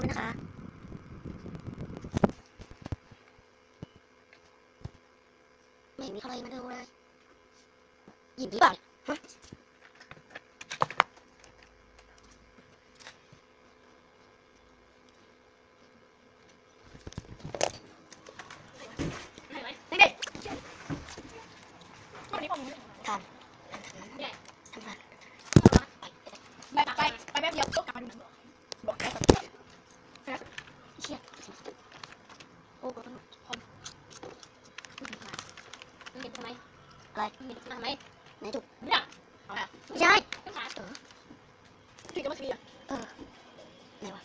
ด้วยนะคะ ไม่เห็นมีใครมาดูเลยหยิบหรือเปล่าฮะเด็กๆทานทำทาน ไปไปไปแป๊บเดียวก็กลับมาดูหนังบอกได้ครับ เชี่ย โอ้โหต้องเห็นทำไมอะไรเห็นทำไมไหนจุกเนี่ยาละไม่ใช่ต้องขาพี่ก็มาทีอะเออไหนวะ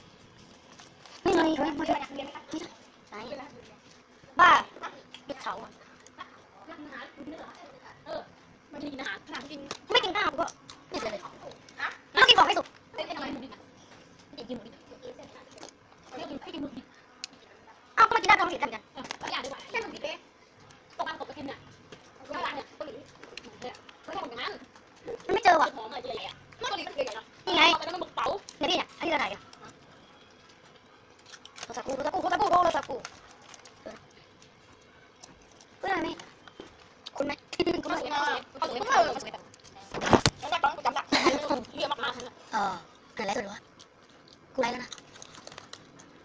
ไม่เลยไม่ใช่ไหมคะไหนบ้าดึกเขาอะเออมันจะกินอาหารขนาดกินไม่กินข้าวก็ไม่เลยนะกินของให้สุกเอ้ยทำไม่กินหมดไม่กินไม่กินหมูดิ เอ้าก็ไม่กินได้ก็ ต้องกินกันกันเออตัวอย่างดีกว่าแค่หมูดิเป๊ะตกบ้านตกไปกินเนี่ยเวลาเนี่ยเกาหลีเนี่ยไม่ใช่ของอย่างนั้นมันไม่เจอว่ะหอมอะไรใหญ่ๆอะไม่เกาหลีมันใหญ่ๆนะนี่ไงเอาไปแล้วมันบุกเป๋าเดี๋ยวนี่เนี่ยอันนี้เราถ่ายกันโทรศัพท์กูโทรศัพท์กูโทรศัพท์กูโทรศัพท์กูเพื่อนไม่คุณไหมคุณก็ไหมสวยนะก็สวยนะก็สวยแบบแล้วก็ต้องจำได้เยอะมากๆเออไหนไลฟ์สดหรือวะกูไลฟ์แล้วนะ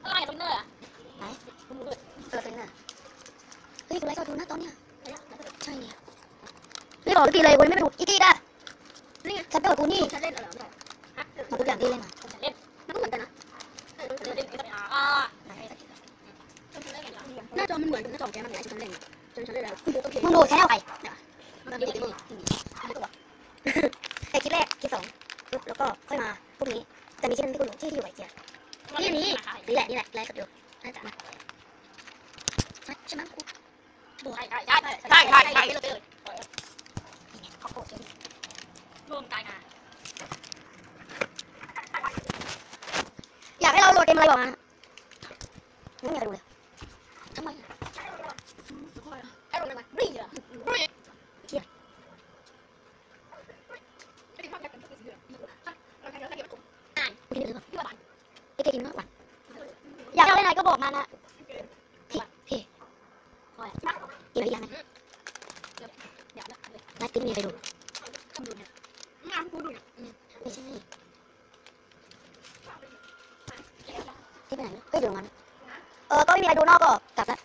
อะไรอะตรงเนอร์อะไหน มึงดูด้วยเออเป็นน่ะเฮ้ยกูไลฟ์สดดูนะตอนเนี้ยใช่เนี่ยนี่บอกเมื่อกี้เลยกูยังไม่ไปดูอีกี้ด่ะนี่ไงฉันไปกับกูนี่ฉันเล่นอะไรไม่ได้ฮะมาทุกอย่างที่เล่นมาฉันเล่นมันก็เหมือนกันนะฉันเล่นเอสอาร์ไหนฉันเล่นหน้าจอมันเหมือนหน้าจอแกมันไหนฉันเล่นจนฉันเล่นแล้วคุณดูต้องเพลงมึงดูแชนแนลใครมันดีดีดีดีตัวไอคลิปแรกคลิปสองแล้วก็ค่อยมาพวกนี้แต่มีคลิปนึงที่กูดูที่ที่อยู่ไอเจียนี่อันนี้นี่แหละนี่แหละไลฟ์สดอยู่น่าจะนะ ใช่ไหมกูดูใช่ใช่ใช่ใช่ใช่ใช่เลยเลยขอบคุณรวมกันอะอยากให้เราโหลดเกมอะไรบอกมาไม่อยากดูเลยทำไมไอ้รวมกันมารีอะไราใช้เราใช้เก็บไว้อ่านกูกินหรือเปล่าที่ว่าบ้านไอเกมกินมากกว่าอยากเล่นอะไรก็บอกมานะ อยกินอะไรอย่างนั้นเดี๋ยวนะเลยนัดกินมีใครดูงานกูดูไม่ใช่ที่ไปไหนเฮ้ยเดี๋ยวมันเออ ก็ไม่มีอะไรดูนอกก็กลับแล้ว